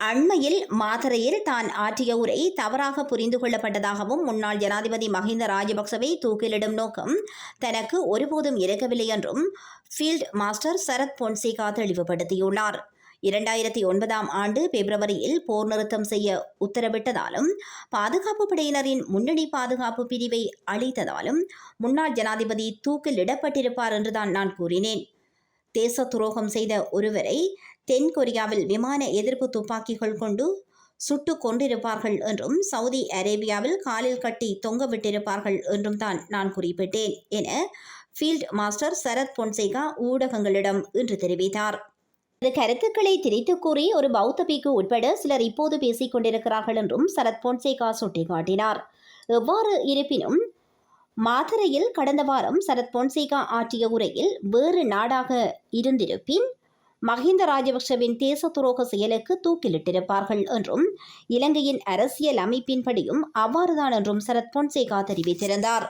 அண்மையில் மாதரையில் தான் ஆற்றிய உரை தவறாக புரிந்து கொள்ளப்பட்டதாகவும் முன்னாள் ஜனாதிபதி மஹிந்த ராஜபக்சவை தூக்கிலிடும் நோக்கம் தனக்கு ஒருபோதும் இருக்கவில்லை என்றும் ஃபீல்ட் மாஸ்டர் சரத் பொன்சேகா தெளிவுபடுத்தியுள்ளார். இரண்டாயிரத்தி ஒன்பதாம் ஆண்டு பிப்ரவரியில் போர் நிறுத்தம் செய்ய உத்தரவிட்டதாலும் பாதுகாப்பு படையினரின் முன்னணி பாதுகாப்பு பிரிவை அழித்ததாலும் முன்னாள் ஜனாதிபதி தூக்கிலிடப்பட்டிருப்பார் என்றுதான் நான் கூறினேன். தேச துரோகம் செய்த ஒருவரை தென் கொரியாவில் விமான எதிர்ப்பு துப்பாக்கிகள் கொண்டு சுட்டு கொண்டிருப்பார்கள் என்றும் சவுதி அரேபியாவில் காலில் கட்டி தொங்க விட்டிருப்பார்கள் என்றும் தான் நான் குறிப்பிட்டேன் என ஃபீல்ட் மாஸ்டர் சரத் பொன்சேகா ஊடகங்களிடம் இன்று தெரிவித்தார். இந்த கருத்துக்களை திரித்து கூறி ஒரு பௌத்த பிக்கு உட்பட சிலர் இப்போது பேசிக் கொண்டிருக்கிறார்கள் என்றும் சரத் பொன்சேகா சுட்டிக்காட்டினார். எவ்வாறு இருப்பினும் மாதுரையில் கடந்த வாரம் சரத் பொன்சேகா ஆற்றிய உரையில் வேறு நாடாக இருந்திருப்பின் மஹிந்த ராஜபக்ஷவின் தேச துரோக செயலுக்கு தூக்கிலிட்டிருப்பார்கள் என்றும் இலங்கையின் அரசியல் அமைப்பின்படியும் அவ்வாறுதான் என்றும் சரத் பொன்சேகா தெரிவித்திருந்தார்.